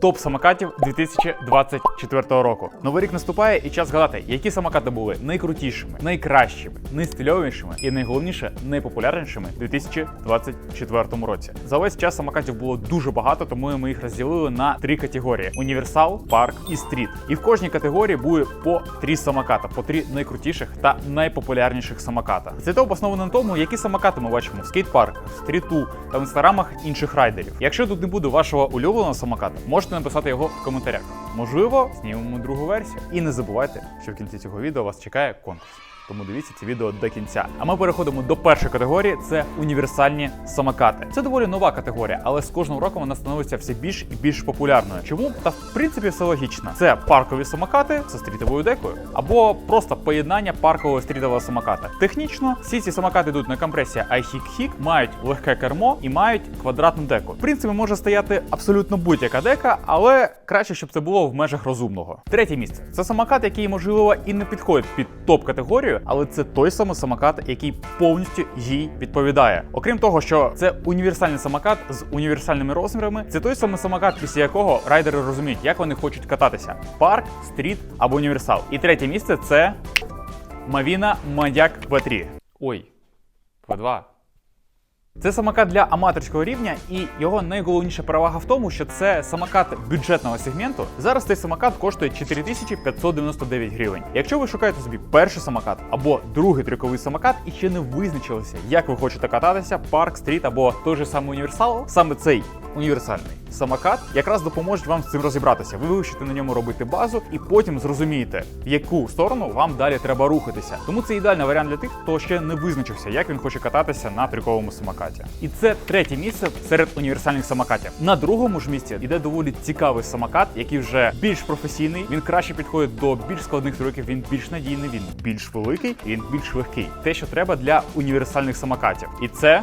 Топ самокатів 2024 року. Новий рік наступає і час згадати, які самокати були найкрутішими, найкращими, найстильовішими і найголовніше найпопулярнішими у 2024 році. За весь час самокатів було дуже багато, тому ми їх розділили на три категорії: універсал, парк і стріт. І в кожній категорії буде по три самоката, по три найкрутіших та найпопулярніших самоката. Цей топ оснований на тому, які самокати ми бачимо в скейт-парках, стріту та в інстаграмах інших райдерів. Якщо тут не буде вашого улюбленого самоката, можете написати його в коментарях. Можливо, знімемо другу версію. І не забувайте, що в кінці цього відео вас чекає конкурс. Тому дивіться це відео до кінця. А ми переходимо до першої категорії: це універсальні самокати. Це доволі нова категорія, але з кожним роком вона становиться все більш і більш популярною. Чому? Та в принципі все логічно. Це паркові самокати зі стрітовою декою, або просто поєднання паркового стрітового самоката. Технічно всі ці самокати йдуть на компресія iHick-Hik, мають легке кермо і мають квадратну деку. В принципі, може стояти абсолютно будь-яка дека, але краще, щоб це було в межах розумного. Третє місце це самокат, який можливо і не підходить під топ-категорію, але це той самий самокат, який повністю їй відповідає. Окрім того, що це універсальний самокат з універсальними розмірами, це той самий самокат, після якого райдери розуміють, як вони хочуть кататися: парк, стріт або універсал. І третє місце це Мавіна Маяк В3. Ой, V2. Це самокат для аматорського рівня, і його найголовніша перевага в тому, що це самокат бюджетного сегменту. Зараз цей самокат коштує 4599 гривень. Якщо ви шукаєте собі перший самокат або другий трюковий самокат і ще не визначилися, як ви хочете кататися, парк, стріт або той же самий універсал, саме цей універсальний самокат якраз допоможе вам з цим розібратися. Ви вивчите на ньому робити базу, і потім зрозумієте, в яку сторону вам далі треба рухатися. Тому це ідеальний варіант для тих, хто ще не визначився, як він хоче кататися на трюковому самокаті. І це третє місце серед універсальних самокатів. На другому ж місці йде доволі цікавий самокат, який вже більш професійний. Він краще підходить до більш складних трюків. Він більш надійний, він більш великий, і він більш легкий. Те, що треба для універсальних самокатів. І це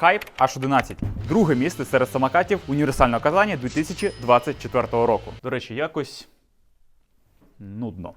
Hype H11. Друге місце серед самокатів універсального катання 2024 року. До речі, якось нудно.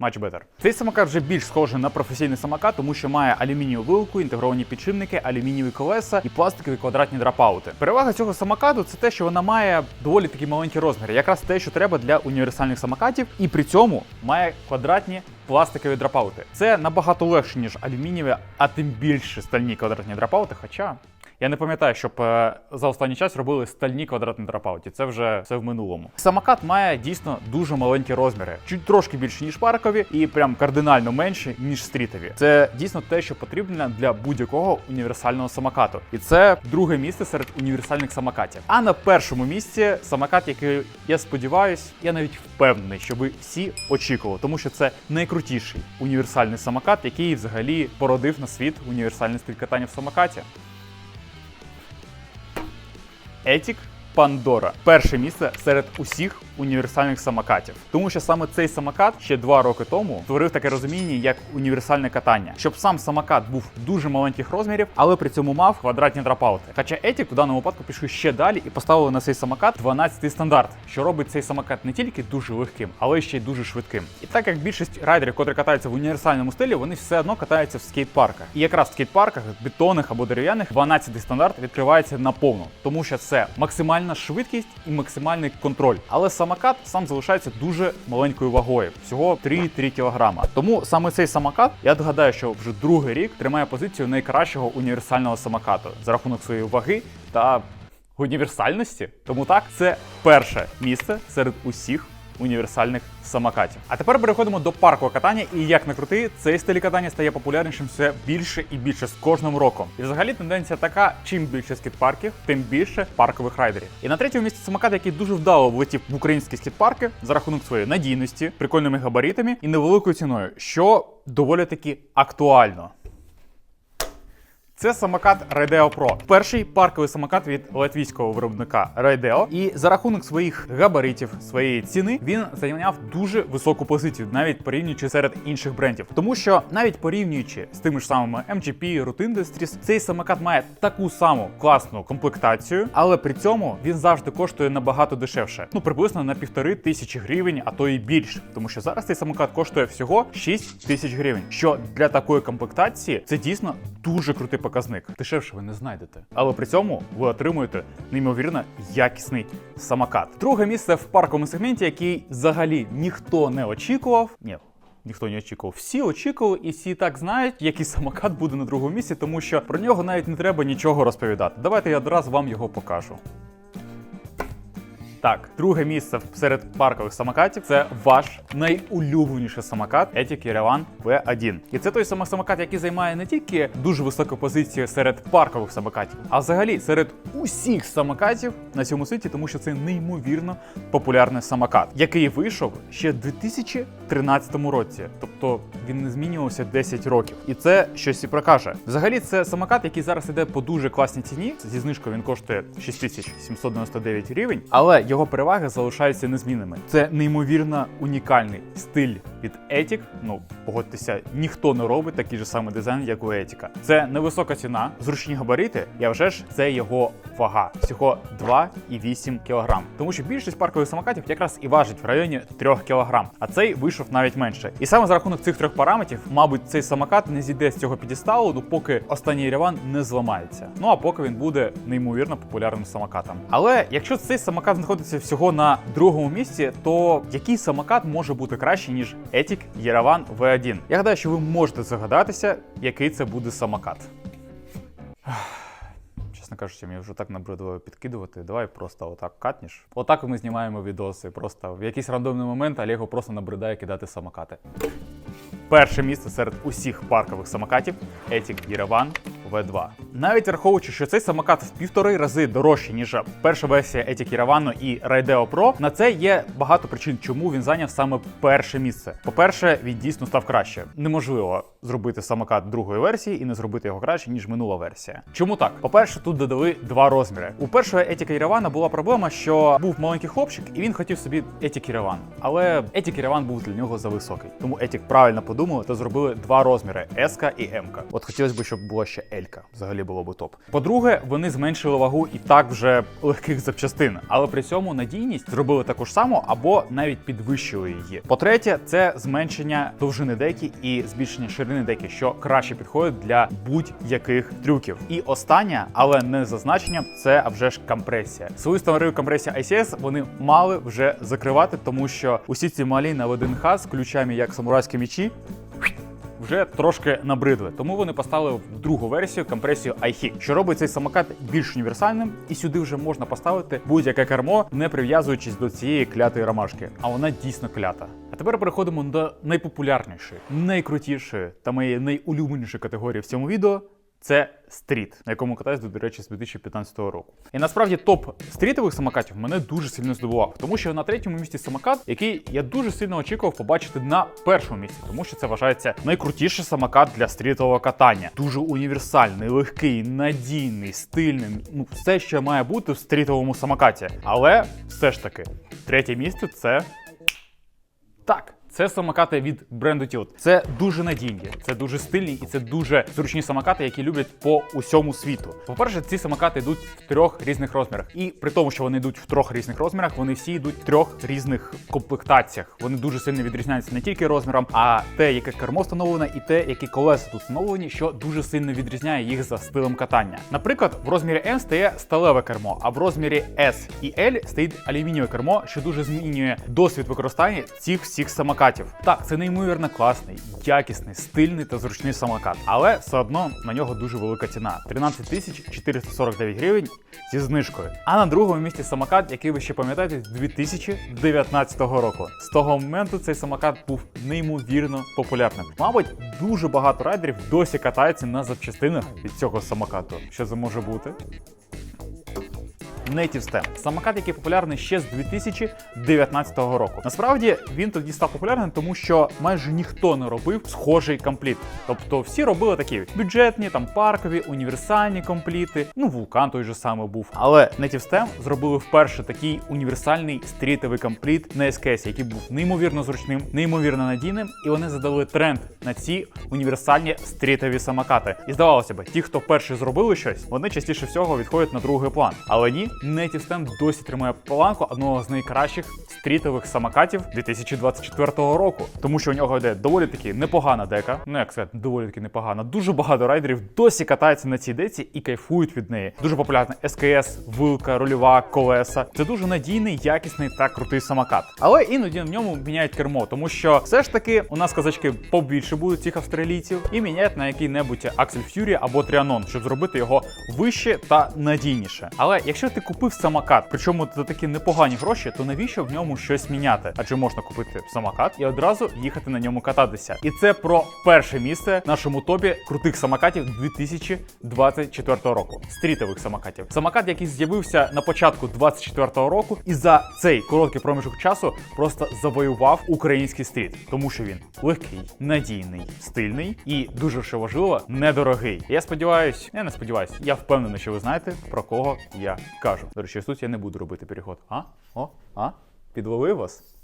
Much better. Цей самокат вже більш схожий на професійний самокат, тому що має алюмінієву вилку, інтегровані підшипники, алюмінієві колеса і пластикові квадратні драпаути. Перевага цього самокату це те, що вона має доволі такі маленькі розміри, якраз те, що треба для універсальних самокатів, і при цьому має квадратні пластикові драпаути. Це набагато легше, ніж алюмінієві, а тим більше стальні квадратні драпаути. Хоча я не пам'ятаю, щоб е, за останній час робили стальні квадратні драпауті. Це вже все в минулому. Самокат має дійсно дуже маленькі розміри, чуть трошки більше ніж паркові, і прям кардинально менше ніж стрітові. Це дійсно те, що потрібно для будь-якого універсального самокату. І це друге місце серед універсальних самокатів. А на першому місці самокат, який я сподіваюсь, я навіть впевнений, що ви всі очікували, тому що це найкрутіший універсальний самокат, який взагалі породив на світ універсальний стиль катання в самокаті. Етік Пандора. Перше місце серед усіх універсальних самокатів, тому що саме цей самокат ще два роки тому створив таке розуміння як універсальне катання, щоб сам самокат був дуже маленьких розмірів, але при цьому мав квадратні драпаути. Хоча Етік в даному випадку пішли ще далі і поставили на цей самокат 12-й стандарт, що робить цей самокат не тільки дуже легким, але ще й дуже швидким. І так як більшість райдерів, котрі катаються в універсальному стилі, вони все одно катаються в скейт-парках. І якраз в скейт-парках, бетонних або дерев'яних, 12-й стандарт відкривається наповну, тому що це максимальна швидкість і максимальний контроль. Але самокат сам залишається дуже маленькою вагою, всього 3-3 кг. Тому саме цей самокат, я догадаю, що вже другий рік тримає позицію найкращого універсального самокату за рахунок своєї ваги та універсальності. Тому так, це перше місце серед усіх універсальних самокатів. А тепер переходимо до паркового катання, і як не крути, цей стиль катання стає популярнішим все більше і більше з кожним роком. І взагалі тенденція така: чим більше скейт-парків, тим більше паркових райдерів. І на третьому місці самокат, який дуже вдало влетів в українські скейт-парки за рахунок своєї надійності, прикольними габаритами і невеликою ціною, що доволі таки актуально. Це самокат Raideo Pro. Перший парковий самокат від латвійського виробника Raideo. І за рахунок своїх габаритів, своєї ціни, він зайняв дуже високу позицію, навіть порівнюючи серед інших брендів. Тому що навіть порівнюючи з тими ж самими MGP, Root Industries, цей самокат має таку саму класну комплектацію, але при цьому він завжди коштує набагато дешевше. Ну приблизно на півтори тисячі гривень, а то і більше. Тому що зараз цей самокат коштує всього 6 тисяч гривень. Що для такої комплектації це дійсно дуже крутий показник. Дешевше ви не знайдете. Але при цьому ви отримуєте неймовірно якісний самокат. Друге місце в парковому сегменті, який взагалі ніхто не очікував. Ні. Ніхто не очікував. Всі очікували, і всі так знають, який самокат буде на другому місці, тому що про нього навіть не треба нічого розповідати. Давайте я одразу вам його покажу. Так, друге місце серед паркових самокатів це ваш найулюбленіший самокат Ethic Yerevan V1. І це той самий самокат, який займає не тільки дуже високу позицію серед паркових самокатів, а взагалі серед усіх самокатів на цьому світі, тому що це неймовірно популярний самокат, який вийшов ще в 2013 році. Тобто він не змінювався 10 років. І це щось і прокаже. Взагалі, це самокат, який зараз іде по дуже класній ціні. Зі знижкою він коштує 6799 гривень, але його переваги залишаються незмінними. Це неймовірно унікальний стиль від Ethic. Ну, погодьтеся, ніхто не робить такий же самий дизайн, як у Етіка. Це невисока ціна, зручні габарити, і вже ж це його вага. Всього 2,8 кг. Тому що більшість паркових самокатів якраз і важить в районі 3 кг, а цей вийшов навіть менше. І саме за рахунок цих трьох параметрів, мабуть, цей самокат не зійде з цього підісталу, ну поки останній реван не зламається. Ну а поки він буде неймовірно популярним самокатом. Але якщо цей самокат знаходиться всього на другому місці, то який самокат може бути краще ніж Ethic Yerevan V1? Я гадаю, що ви можете загадатися, який це буде самокат. Чесно кажучи, мені вже так набридливо підкидувати. Давай просто отак катніш. Отак ми знімаємо відоси. Просто в якийсь рандомний момент Олегу просто набридає кидати самокати. Перше місце серед усіх паркових самокатів Ethic Yerevan V2. Навіть враховуючи, що цей самокат в півтори рази дорожчий, ніж перша версія Ethic Yerevan і Raideo Pro, на це є багато причин, чому він зайняв саме перше місце. По-перше, він дійсно став краще. Неможливо зробити самокат другої версії і не зробити його краще, ніж минула версія. Чому так? По-перше, тут додали два розміри. У першого Етіка Yerevan була проблема, що був маленький хлопчик, і він хотів собі Етік Yerevan. Але Етік Yerevan був для нього зависокий. Тому Етік правильно подумали та зробили два розміри S і M. От хотілося б, щоб була ще L. Взагалі було би топ. По-друге, вони зменшили вагу і так вже легких запчастин, але при цьому надійність зробили таку ж або навіть підвищили її. По-третє, це зменшення довжини деки і збільшення ширини деки, що краще підходить для будь-яких трюків. І остання, але не за значенням, це а вже ж компресія. Свою стару компресію ICS вони мали вже закривати, тому що усі ці малі на 1Х з ключами як самурайські мечі вже трошки набридли. Тому вони поставили другу версію компресію iHi, що робить цей самокат більш універсальним, і сюди вже можна поставити будь-яке кермо, не прив'язуючись до цієї клятої ромашки. А вона дійсно клята. А тепер переходимо до найпопулярнішої, найкрутішої та моєї найулюбленішої категорії в цьому відео. Це стріт, на якому катаюсь, до речі, з 2015 року. І насправді топ стрітових самокатів мене дуже сильно здивував, тому що на третьому місці самокат, який я дуже сильно очікував побачити на першому місці, тому що це вважається найкрутіший самокат для стрітового катання. Дуже універсальний, легкий, надійний, стильний. Ну, все, що має бути в стрітовому самокаті. Але все ж таки, третє місце це так. Це самокати від бренду Tilt. Це дуже надійні, це дуже стильні і це дуже зручні самокати, які люблять по усьому світу. По-перше, ці самокати йдуть в трьох різних розмірах. І при тому, що вони йдуть в трьох різних розмірах, вони всі йдуть в трьох різних комплектаціях. Вони дуже сильно відрізняються не тільки розміром, а те, яке кермо встановлене, і те, які колеса тут встановлені, що дуже сильно відрізняє їх за стилем катання. Наприклад, в розмірі M стає сталеве кермо, а в розмірі S і L стоїть алюмінієве кермо, що дуже змінює досвід використання цих всіх самокатів. Так, це неймовірно класний, якісний, стильний та зручний самокат, але все одно на нього дуже велика ціна 13 тисяч 449 гривень зі знижкою. А на другому місці самокат, який ви ще пам'ятаєте, з 2019 року. З того моменту цей самокат був неймовірно популярним. Мабуть, дуже багато райдерів досі катаються на запчастинах від цього самокату. Що це може бути? Native Stem. Самокат, який популярний ще з 2019 року. Насправді він тоді став популярним, тому що майже ніхто не робив схожий компліт. Тобто всі робили такі бюджетні, там паркові, універсальні компліти. Ну, вулкан той же самий був. Але Native Stem зробили вперше такий універсальний стрітовий компліт на SKS, який був неймовірно зручним, неймовірно надійним, і вони задали тренд на ці універсальні стрітові самокати. І здавалося б, ті, хто перші зробили щось, вони частіше всього відходять на другий план. Але ні, Native Stand досі тримає планку одного з найкращих стрітових самокатів 2024 року, тому що у нього йде доволі таки непогана дека. Ну як сказати, доволі таки непогана. Дуже багато райдерів досі катаються на цій деці і кайфують від неї. Дуже популярна СКС, вилка, рульова, колеса. Це дуже надійний, якісний та крутий самокат. Але іноді в ньому міняють кермо, тому що все ж таки у нас казачки побільше будуть цих австралійців і міняють на який-небудь Axel Fury або Trianon, щоб зробити його вище та надійніше. Але якщо ти купив самокат, причому за такі непогані гроші, то навіщо в ньому щось міняти? Адже можна купити самокат і одразу їхати на ньому кататися. І це про перше місце в нашому топі крутих самокатів 2024 року. Стрітових самокатів. Самокат, який з'явився на початку 2024 року, і за цей короткий проміжок часу просто завоював український стріт, тому що він легкий, надійний, стильний і дуже що важливо, недорогий. Я сподіваюсь, я не сподіваюсь, я впевнений, що ви знаєте про кого я кажу. До речі, тут я не буду робити переход. А? О, а? Підловив вас?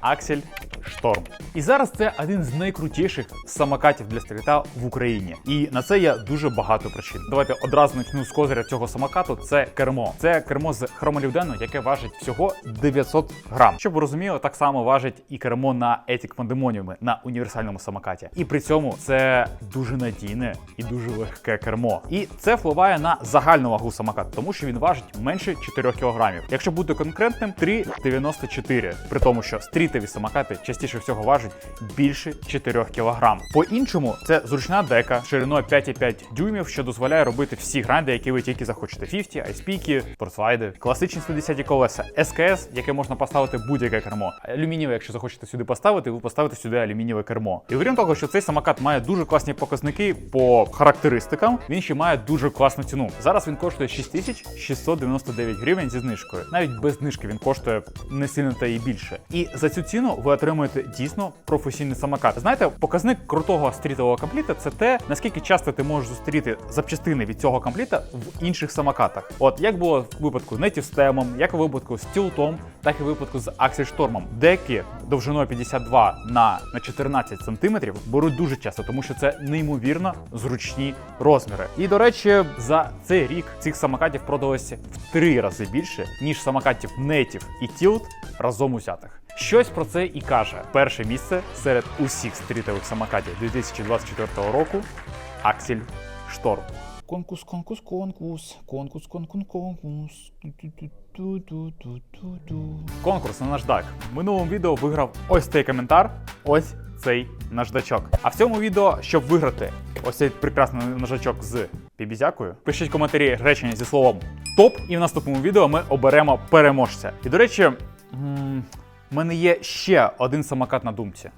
Аксель Шторм. І зараз це один з найкрутіших самокатів для стріта в Україні. І на це є дуже багато причин. Давайте одразу почну з козиря цього самокату. Це кермо. Це кермо з хромолівдену, яке важить всього 900 грам. Щоб ви розуміли, так само важить і кермо на Ethic Pandemonium на універсальному самокаті. І при цьому це дуже надійне і дуже легке кермо. І це впливає на загальну вагу самоката, тому що він важить менше 4 кг. Якщо бути конкретним, 3,94. При тому, що стрітові самокати частіше всього важать більше 4 кг. По-іншому, це зручна дека шириною 5,5 дюймів, що дозволяє робити всі гранди, які ви тільки захочете. 50, айспіки, спортслайди, класичні 110 колеса, СКС, яке можна поставити будь-яке кермо. Алюмінієве, якщо захочете сюди поставити, ви поставите сюди алюмінієве кермо. І окрім того, що цей самокат має дуже класні показники по характеристикам, він ще має дуже класну ціну. Зараз він коштує 6699 гривень зі знижкою. Навіть без знижки він коштує не сильно та і більше. І за цю ціну ви отримуєте дійсно професійний самокат. Знаєте, показник крутого стрітового компліта це те, наскільки часто ти можеш зустріти запчастини від цього компліта в інших самокатах. От як було в випадку з Stem, як у випадку з Tiltom, так і в випадку з Storm. Деки довжиною 52 на, на 14 см беруть дуже часто, тому що це неймовірно зручні розміри. І до речі, за цей рік цих самокатів продалося в три рази більше, ніж самокатів Native і Tilt разом узятих. Щось про це і каже перше місце серед усіх стрітових самокатів 2024 року Axel Storm. Конкурс, конкурс, конкурс, конкурс, конкурс, конкурс. Конкурс на наждак. В минулому відео виграв ось цей коментар, ось цей наждачок. А в цьому відео, щоб виграти ось цей прекрасний наждачок з пібізякою, пишіть в коментарі речення зі словом топ, і в наступному відео ми оберемо переможця. І до речі, м, мене є ще один самокат на думці.